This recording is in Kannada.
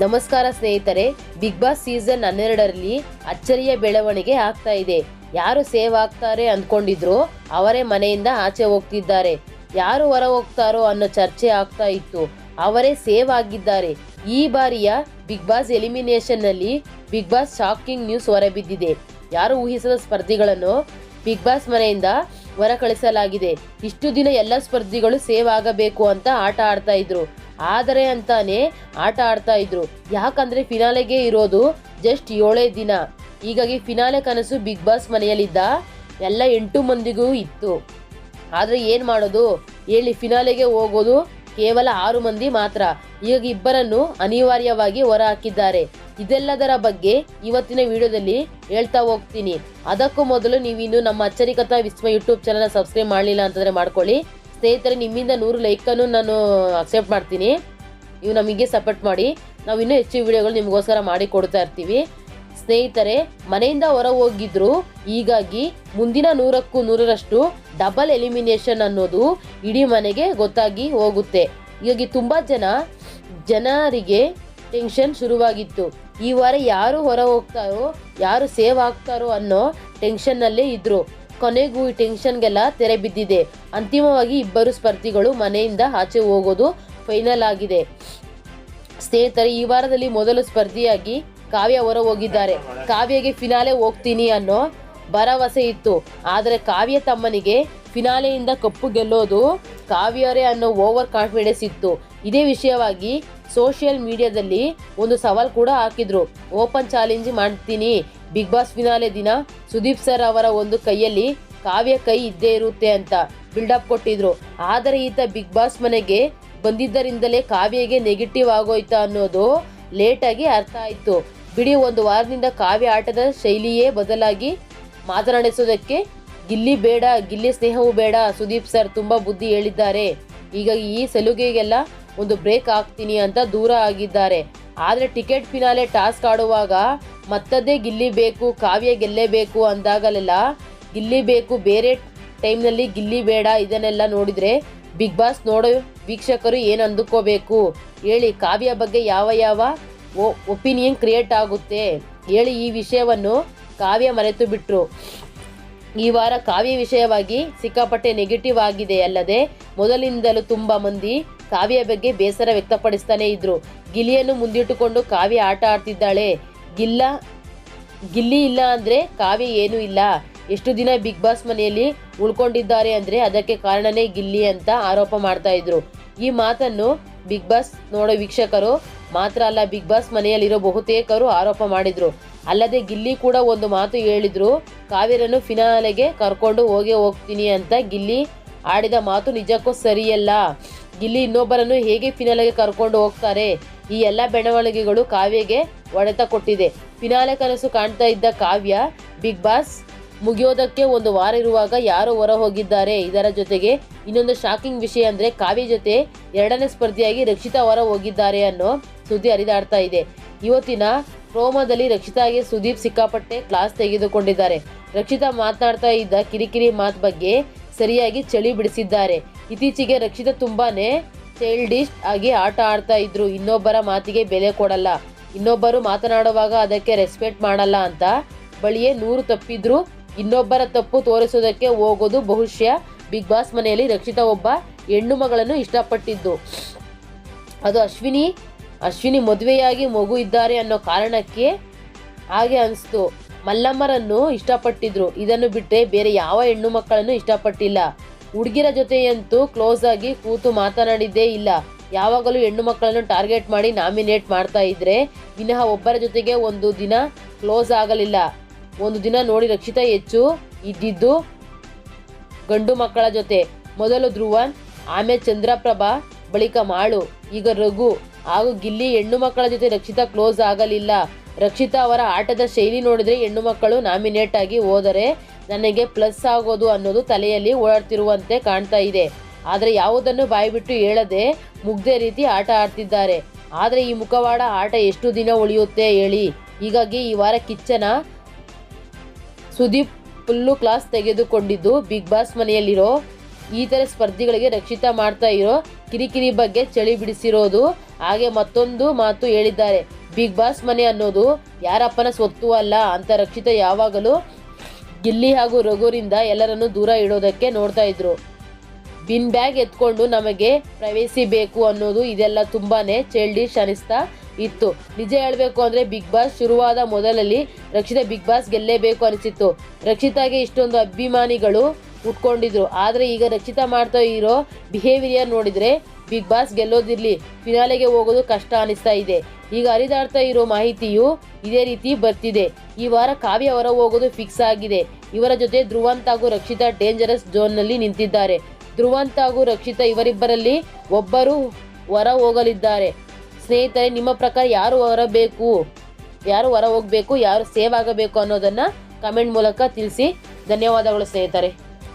ನಮಸ್ಕಾರ ಸ್ನೇಹಿತರೆ ಬಿಗ್ ಬಾಸ್ ಸೀಸನ್ ಹನ್ನೆರಡರಲ್ಲಿ ಅಚ್ಚರಿಯ ಬೆಳವಣಿಗೆ ಆಗ್ತಾ ಇದೆ. ಯಾರು ಸೇವ್ ಆಗ್ತಾರೆ ಅಂದ್ಕೊಂಡಿದ್ರು ಅವರೇ ಮನೆಯಿಂದ ಆಚೆ ಹೋಗ್ತಿದ್ದಾರೆ. ಯಾರು ಹೊರ ಹೋಗ್ತಾರೋ ಅನ್ನೋ ಚರ್ಚೆ ಆಗ್ತಾ ಇತ್ತು. ಅವರೇ ಸೇವ್ ಆಗಿದ್ದಾರೆ. ಈ ಬಾರಿಯ ಬಿಗ್ ಬಾಸ್ ಎಲಿಮಿನೇಷನ್ನಲ್ಲಿ ಬಿಗ್ ಬಾಸ್ ಶಾಕಿಂಗ್ ನ್ಯೂಸ್ ಹೊರಬಿದ್ದಿದೆ ಯಾರು ಊಹಿಸದ ಸ್ಪರ್ಧಿಗಳನ್ನು ಬಿಗ್ ಬಾಸ್ ಮನೆಯಿಂದ ಹೊರ ಕಳಿಸಲಾಗಿದೆ. ಇಷ್ಟು ದಿನ ಎಲ್ಲ ಸ್ಪರ್ಧಿಗಳು ಸೇವ್ ಆಗಬೇಕು ಅಂತ ಆಟ ಆಡ್ತಾ ಇದ್ರು. ಆದರೆ ಅಂತಾನೆ ಆಟ ಆಡ್ತಾ ಇದ್ರು. ಯಾಕಂದ್ರೆ ಫಿನಾಲೆಗೆ ಇರೋದು ಜಸ್ಟ್ ಏಳೇ ದಿನ. ಹೀಗಾಗಿ ಫಿನಾಲೆ ಕನಸು ಬಿಗ್ ಬಾಸ್ ಮನೆಯಲ್ಲಿದ್ದ ಎಲ್ಲ ಎಂಟು ಮಂದಿಗೂ ಇತ್ತು. ಆದರೆ ಏನು ಮಾಡೋದು? ಹೇಳಿ ಫಿನಾಲೆಗೆ ಹೋಗೋದು ಕೇವಲ ಆರು ಮಂದಿ ಮಾತ್ರ. ಈಗ ಇಬ್ಬರನ್ನು ಅನಿವಾರ್ಯವಾಗಿ ಹೊರ ಹಾಕಿದ್ದಾರೆ ಇದೆಲ್ಲದರ ಬಗ್ಗೆ ಇವತ್ತಿನ ವಿಡಿಯೋದಲ್ಲಿ ಹೇಳ್ತಾ ಹೋಗ್ತೀನಿ. ಅದಕ್ಕೂ ಮೊದಲು ನೀವಿನ್ನು ನಮ್ಮ ಅಚ್ಚರಿಕತಾ ವಿಸ್ಮಯ ಯೂಟ್ಯೂಬ್ ಚಾನಲ್ ಸಬ್ಸ್ಕ್ರೈಬ್ ಮಾಡಲಿಲ್ಲ ಅಂತಂದ್ರೆ ಮಾಡ್ಕೊಳ್ಳಿ. ಸ್ನೇಹಿತರೆ, ನಿಮ್ಮಿಂದ ನೂರು ಲೈಕನ್ನು ನಾನು ಅಕ್ಸೆಪ್ಟ್ ಮಾಡ್ತೀನಿ. ನೀವು ನಮಗೆ ಸಪೋರ್ಟ್ ಮಾಡಿ. ನಾವು ಇನ್ನೂ ಹೆಚ್ಚು ವಿಡಿಯೋಗಳು ನಿಮಗೋಸ್ಕರ ಮಾಡಿ ಕೊಡ್ತಾ ಇರ್ತೀವಿ. ಸ್ನೇಹಿತರೆ, ಮನೆಯಿಂದ ಹೊರ ಹೋಗಿದ್ರು ಹೀಗಾಗಿ ಮುಂದಿನ ನೂರಕ್ಕೂ ನೂರರಷ್ಟು ಡಬಲ್ ಎಲಿಮಿನೇಷನ್ ಅನ್ನೋದು ಇಡೀ ಮನೆಗೆ ಗೊತ್ತಾಗಿ ಹೋಗುತ್ತೆ. ಹೀಗಾಗಿ ತುಂಬ ಜನ, ಜನರಿಗೆ ಟೆನ್ಷನ್ ಶುರುವಾಗಿತ್ತು. ಈ ವಾರ ಯಾರು ಹೊರ ಹೋಗ್ತಾರೋ, ಯಾರು ಸೇವ್ ಆಗ್ತಾರೋ ಅನ್ನೋ ಟೆನ್ಷನ್ನಲ್ಲೇ ಇದ್ರು. ಕೊನೆಗೂ ಈ ಟೆನ್ಷನ್ಗೆಲ್ಲ ತೆರೆ ಬಿದ್ದಿದೆ. ಅಂತಿಮವಾಗಿ ಇಬ್ಬರು ಸ್ಪರ್ಧಿಗಳು ಮನೆಯಿಂದ ಆಚೆ ಹೋಗೋದು ಫೈನಲ್ ಆಗಿದೆ. ಸ್ನೇಹಿತರೆ, ಈ ವಾರದಲ್ಲಿ ಮೊದಲು ಸ್ಪರ್ಧಿಯಾಗಿ ಕಾವ್ಯ ಹೊರ ಹೋಗಿದ್ದಾರೆ ಕಾವ್ಯಗೆ ಫಿನಾಲೆ ಹೋಗ್ತೀನಿ ಅನ್ನೋ ಭರವಸೆ ಇತ್ತು. ಆದರೆ ಕಾವ್ಯ ತಮ್ಮನಿಗೆ ಫಿನಾಲೆಯಿಂದ ಕಪ್ಪು ಗೆಲ್ಲೋದು ಕಾವ್ಯರೇ ಅನ್ನೋ ಓವರ್ ಕಾನ್ಫಿಡೆನ್ಸ್ ಇತ್ತು. ಇದೇ ವಿಷಯವಾಗಿ ಸೋಷಿಯಲ್ ಮೀಡಿಯಾದಲ್ಲಿ ಒಂದು ಸವಾಲ್ ಕೂಡ ಹಾಕಿದ್ರು. ಓಪನ್ ಚಾಲೆಂಜ್ ಮಾಡ್ತೀನಿ. ಬಿಗ್ ಬಾಸ್ ಫಿನಾಲೆ ದಿನ ಸುದೀಪ್ ಸರ್ ಅವರ ಒಂದು ಕೈಯಲ್ಲಿ ಕಾವ್ಯ ಕೈ ಇದ್ದೇ ಇರುತ್ತೆ ಅಂತ ಬಿಲ್ಡಪ್ ಕೊಟ್ಟಿದ್ರು. ಆದರೆ ಈತ ಬಿಗ್ ಬಾಸ್ ಮನೆಗೆ ಬಂದಿದ್ದರಿಂದಲೇ ಕಾವ್ಯಗೆ ನೆಗೆಟಿವ್ ಆಗೋಯ್ತಾ ಅನ್ನೋದು ಲೇಟಾಗಿ ಅರ್ಥ ಆಯಿತು. ಬಿಡಿ, ಒಂದು ವಾರದಿಂದ ಕಾವ್ಯ ಆಟದ ಶೈಲಿಯೇ ಬದಲಾಗಿ ಮಾತನಾಡಿಸೋದಕ್ಕೆ ಗಿಲ್ಲಿ ಬೇಡ, ಗಿಲ್ಲಿ ಸ್ನೇಹವೂ ಬೇಡ, ಸುದೀಪ್ ಸರ್ ತುಂಬ ಬುದ್ಧಿ ಹೇಳಿದ್ದಾರೆ. ಈಗ ಈ ಸಲುಗೆಗೆಲ್ಲ ಒಂದು ಬ್ರೇಕ್ ಹಾಕ್ತೀನಿ ಅಂತ ದೂರ ಆಗಿದ್ದಾರೆ. ಆದರೆ ಟಿಕೆಟ್ ಫಿನಾಲೆ ಟಾಸ್ಕ್ ಆಡುವಾಗ ಮತ್ತದೇ ಗಿಲ್ಲಿ ಬೇಕು, ಕಾವ್ಯ ಗೆಲ್ಲೇಬೇಕು ಅಂದಾಗಲೆಲ್ಲ ಗಿಲ್ಲಿ ಬೇಕು ಬೇರೆ ಟೈಮ್ನಲ್ಲಿ ಗಿಲ್ಲಿ ಬೇಡ ಇದನ್ನೆಲ್ಲ ನೋಡಿದರೆ ಬಿಗ್ ಬಾಸ್ ನೋಡೋ ವೀಕ್ಷಕರು ಏನು ಅಂದುಕೋಬೇಕು? ಹೇಳಿ, ಕಾವ್ಯ ಬಗ್ಗೆ ಯಾವ ಯಾವ ಒಪಿನಿಯನ್ ಕ್ರಿಯೇಟ್ ಆಗುತ್ತೆ? ಹೇಳಿ, ಈ ವಿಷಯವನ್ನು ಕಾವ್ಯ ಮರೆತು ಬಿಟ್ಟರು ಈ ವಾರ ಕಾವ್ಯ ವಿಷಯವಾಗಿ ಸಿಕ್ಕಾಪಟ್ಟೆ ನೆಗೆಟಿವ್ ಆಗಿದೆ ಅಲ್ಲದೆ ಮೊದಲಿಂದಲೂ ತುಂಬ ಮಂದಿ ಕಾವ್ಯ ಬಗ್ಗೆ ಬೇಸರ ವ್ಯಕ್ತಪಡಿಸ್ತಾನೆ ಇದ್ರು. ಗಿಲಿಯನ್ನು ಮುಂದಿಟ್ಟುಕೊಂಡು ಕಾವ್ಯ ಆಟ ಆಡ್ತಿದ್ದಾಳೆ. ಗಿಲ್ಲ, ಗಿಲ್ಲಿ ಇಲ್ಲ ಅಂದರೆ ಕಾವ್ಯ ಏನೂ ಇಲ್ಲ. ಎಷ್ಟು ದಿನ ಬಿಗ್ ಬಾಸ್ ಮನೆಯಲ್ಲಿ ಉಳ್ಕೊಂಡಿದ್ದಾರೆ ಅಂದರೆ ಅದಕ್ಕೆ ಕಾರಣನೇ ಗಿಲ್ಲಿ ಅಂತ ಆರೋಪ ಮಾಡ್ತಾ ಇದ್ರು. ಈ ಮಾತನ್ನು ಬಿಗ್ ಬಾಸ್ ನೋಡೋ ವೀಕ್ಷಕರು ಮಾತ್ರ ಅಲ್ಲ, ಬಿಗ್ ಬಾಸ್ ಮನೆಯಲ್ಲಿರೋ ಬಹುತೇಕರು ಆರೋಪ ಮಾಡಿದ್ರು. ಅಲ್ಲದೆ ಗಿಲ್ಲಿ ಕೂಡ ಒಂದು ಮಾತು ಹೇಳಿದ್ರು ಕಾವೇರನ್ನು ಫಿನಾಲೆಗೆ ಕರ್ಕೊಂಡು ಹೋಗೇ ಹೋಗ್ತೀನಿ ಅಂತ ಗಿಲ್ಲಿ ಆಡಿದ ಮಾತು ನಿಜಕ್ಕೂ ಸರಿಯಲ್ಲ. ಗಿಲ್ಲಿ ಇನ್ನೊಬ್ಬರನ್ನು ಹೇಗೆ ಫಿನಾಲೆಗೆ ಕರ್ಕೊಂಡು ಹೋಗ್ತಾರೆ? ಈ ಎಲ್ಲ ಬೆಳವಣಿಗೆಗಳು ಕಾವ್ಯಗೆ ಒಡೆತ ಕೊಟ್ಟಿದೆ. ಫಿನಾಲೆ ಕನಸು ಕಾಣ್ತಾ ಇದ್ದ ಕಾವ್ಯ, ಬಿಗ್ ಬಾಸ್ ಮುಗಿಯೋದಕ್ಕೆ ಒಂದು ವಾರ ಇರುವಾಗ ಯಾರು ಹೊರ ಹೋಗಿದ್ದಾರೆ. ಇದರ ಜೊತೆಗೆ ಇನ್ನೊಂದು ಶಾಕಿಂಗ್ ವಿಷಯ ಅಂದ್ರೆ ಕಾವ್ಯ ಜೊತೆ ಎರಡನೇ ಸ್ಪರ್ಧಿಯಾಗಿ ರಕ್ಷಿತಾ ಹೊರ ಹೋಗಿದ್ದಾರೆ ಅನ್ನೋ ಸುದ್ದಿ ಹರಿದಾಡ್ತಾ ಇದೆ. ಇವತ್ತಿನ ಪ್ರೋಮೋದಲ್ಲಿ ರಕ್ಷಿತಾಗೆ ಸುದೀಪ್ ಸಿಕ್ಕಾಪಟ್ಟೆ ಕ್ಲಾಸ್ ತೆಗೆದುಕೊಂಡಿದ್ದಾರೆ. ರಕ್ಷಿತಾ ಮಾತನಾಡ್ತಾ ಇದ್ದ ಕಿರಿಕಿರಿ ಮಾತ್ ಬಗ್ಗೆ ಸರಿಯಾಗಿ ಚಳಿ ಬಿಡಿಸಿದ್ದಾರೆ. ಇತ್ತೀಚೆಗೆ ರಕ್ಷಿತಾ ತುಂಬಾನೇ ಚೈಲ್ಡಿಶ್ ಆಗಿ ಆಟ ಆಡ್ತಾ ಇದ್ರು. ಇನ್ನೊಬ್ಬರ ಮಾತಿಗೆ ಬೆಲೆ ಕೊಡಲ್ಲ. ಇನ್ನೊಬ್ಬರು ಮಾತನಾಡುವಾಗ ಅದಕ್ಕೆ ರೆಸ್ಪೆಕ್ಟ್ ಮಾಡಲ್ಲ ಅಂತ ಬಳಿಯೇ ನೂರು ತಪ್ಪಿದ್ರು. ಇನ್ನೊಬ್ಬರ ತಪ್ಪು ತೋರಿಸೋದಕ್ಕೆ ಹೋಗೋದು ಬಹುಶಃ ಬಿಗ್ ಬಾಸ್ ಮನೆಯಲ್ಲಿ ರಕ್ಷಿತಾ ಒಬ್ಬ ಹೆಣ್ಣು ಮಗಳನ್ನು ಇಷ್ಟಪಟ್ಟಿದ್ದು. ಅದು ಅಶ್ವಿನಿ ಅಶ್ವಿನಿ ಮದುವೆಯಾಗಿ ಮಗು ಇದ್ದಾರೆ ಅನ್ನೋ ಕಾರಣಕ್ಕೆ ಹಾಗೆ ಅನಿಸ್ತು. ಮಲ್ಲಮ್ಮರನ್ನು ಇಷ್ಟಪಟ್ಟಿದ್ರು. ಇದನ್ನು ಬಿಟ್ಟರೆ ಬೇರೆ ಯಾವ ಹೆಣ್ಣು ಮಕ್ಕಳನ್ನು ಇಷ್ಟಪಟ್ಟಿಲ್ಲ. ಹುಡುಗಿರ ಜೊತೆಯಂತೂ ಕ್ಲೋಸ್ ಆಗಿ ಕೂತು ಮಾತನಾಡಿದ್ದೇ ಇಲ್ಲ. ಯಾವಾಗಲೂ ಹೆಣ್ಣು ಮಕ್ಕಳನ್ನು ಟಾರ್ಗೆಟ್ ಮಾಡಿ ನಾಮಿನೇಟ್ ಮಾಡ್ತಾ ಇದ್ರೆ ವಿನಃ ಒಬ್ಬರ ಜೊತೆಗೆ ಒಂದು ದಿನ ಕ್ಲೋಸ್ ಆಗಲಿಲ್ಲ. ಒಂದು ದಿನ ನೋಡಿ ರಕ್ಷಿತಾ ಹೆಚ್ಚು ಇದ್ದಿದ್ದು ಗಂಡು ಮಕ್ಕಳ ಜೊತೆ. ಮೊದಲು ಧ್ರುವನ್, ಆಮೇಲೆ ಚಂದ್ರಪ್ರಭಾ, ಬಳಿಕ ಮಾಳು. ಈಗ ರಘು ಹಾಗೂ ಗಿಲ್ಲಿ ಹೆಣ್ಣು ಮಕ್ಕಳ ಜೊತೆ ರಕ್ಷಿತಾ ಕ್ಲೋಸ್ ಆಗಲಿಲ್ಲ. ರಕ್ಷಿತಾ ಅವರ ಆಟದ ಶೈಲಿ ನೋಡಿದ್ರೆ ಹೆಣ್ಣು ಮಕ್ಕಳು ನಾಮಿನೇಟ್ ಆಗಿ ಹೋದರೆ ನನಗೆ ಪ್ಲಸ್ ಆಗೋದು ಅನ್ನೋದು ತಲೆಯಲ್ಲಿ ಓಡಾಡ್ತಿರುವಂತೆ ಕಾಣ್ತಾ ಇದೆ. ಆದರೆ ಯಾವುದನ್ನು ಬಾಯ್ಬಿಟ್ಟು ಹೇಳದೆ ಮುಗ್ಧೆ ರೀತಿ ಆಟ ಆಡ್ತಿದ್ದಾರೆ. ಆದರೆ ಈ ಮುಖವಾಡ ಆಟ ಎಷ್ಟು ದಿನ ಉಳಿಯುತ್ತೆ ಹೇಳಿ. ಹೀಗಾಗಿ ಈ ವಾರ ಕಿಚ್ಚನ ಸುದೀಪ್ ಫುಲ್ಲು ಕ್ಲಾಸ್ ತೆಗೆದುಕೊಂಡಿದ್ದು, ಬಿಗ್ ಬಾಸ್ ಮನೆಯಲ್ಲಿರೋ ಈ ಥರ ಸ್ಪರ್ಧಿಗಳಿಗೆ ರಕ್ಷಿತ ಮಾಡ್ತಾ ಇರೋ ಕಿರಿಕಿರಿ ಬಗ್ಗೆ ಚಳಿ ಬಿಡಿಸಿರೋದು. ಹಾಗೆ ಮತ್ತೊಂದು ಮಾತು ಹೇಳಿದ್ದಾರೆ. ಬಿಗ್ ಬಾಸ್ ಮನೆ ಅನ್ನೋದು ಯಾರಪ್ಪನ ಸ್ವತ್ತು ಅಲ್ಲ ಅಂತ ರಕ್ಷಿತ ಯಾವಾಗಲೂ ಗಿಲ್ಲಿ ಹಾಗೂ ರಘುರಿಂದ ಎಲ್ಲರನ್ನು ದೂರ ಇಡೋದಕ್ಕೆ ನೋಡ್ತಾ ಇದ್ರು. ಬಿನ್ ಬ್ಯಾಗ್ ಎತ್ಕೊಂಡು ನಮಗೆ ಪ್ರವೇಶಿ ಬೇಕು ಅನ್ನೋದು ಇದೆಲ್ಲ ತುಂಬಾನೇ ಚೈಲ್ಡಿಶ್ ಅನಿಸ್ತಾ ಇತ್ತು. ನಿಜ ಹೇಳಬೇಕು ಅಂದ್ರೆ ಬಿಗ್ ಬಾಸ್ ಶುರುವಾದ ಮೊದಲಲ್ಲಿ ರಕ್ಷಿತಾ ಬಿಗ್ ಬಾಸ್ ಗೆಲ್ಲೇಬೇಕು ಅನಿಸಿತ್ತು. ರಕ್ಷಿತಾಗೆ ಇಷ್ಟೊಂದು ಅಭಿಮಾನಿಗಳು ಉಟ್ಕೊಂಡಿದ್ರು. ಆದ್ರೆ ಈಗ ರಕ್ಷಿತಾ ಮಾಡ್ತಾ ಇರೋ ಬಿಹೇವಿಯರ್ ನೋಡಿದ್ರೆ ಬಿಗ್ ಬಾಸ್ ಗೆಲ್ಲೋದಿರ್ಲಿ ಫಿನಾಲೆಗೆ ಹೋಗೋದು ಕಷ್ಟ ಅನಿಸ್ತಾ ಇದೆ. ಈಗ ಹರಿದಾಡ್ತಾ ಇರೋ ಮಾಹಿತಿಯು ಇದೇ ರೀತಿ ಬರ್ತಿದೆ. ಈ ವಾರ ಕಾವ್ಯ ಹೊರ ಹೋಗೋದು ಫಿಕ್ಸ್ ಆಗಿದೆ. ಇವರ ಜೊತೆ ಧ್ರುವಂತ್ ಹಾಗೂ ರಕ್ಷಿತಾ ಡೇಂಜರಸ್ ಝೋನ್ನಲ್ಲಿ ನಿಂತಿದ್ದಾರೆ. ಧ್ರುವಂತ್ ಹಾಗೂ ರಕ್ಷಿತಾ ಇವರಿಬ್ಬರಲ್ಲಿ ಒಬ್ಬರು ಹೊರ ಹೋಗಲಿದ್ದಾರೆ. ಸ್ನೇಹಿತರೆ, ನಿಮ್ಮ ಪ್ರಕಾರ ಯಾರು ಹೊರಬೇಕು? ಯಾರು ಹೊರ ಹೋಗಬೇಕು? ಯಾರು ಸೇವ್ ಆಗಬೇಕು ಅನ್ನೋದನ್ನ ಕಮೆಂಟ್ ಮೂಲಕ ತಿಳಿಸಿ. ಧನ್ಯವಾದಗಳು ಸ್ನೇಹಿತರೆ.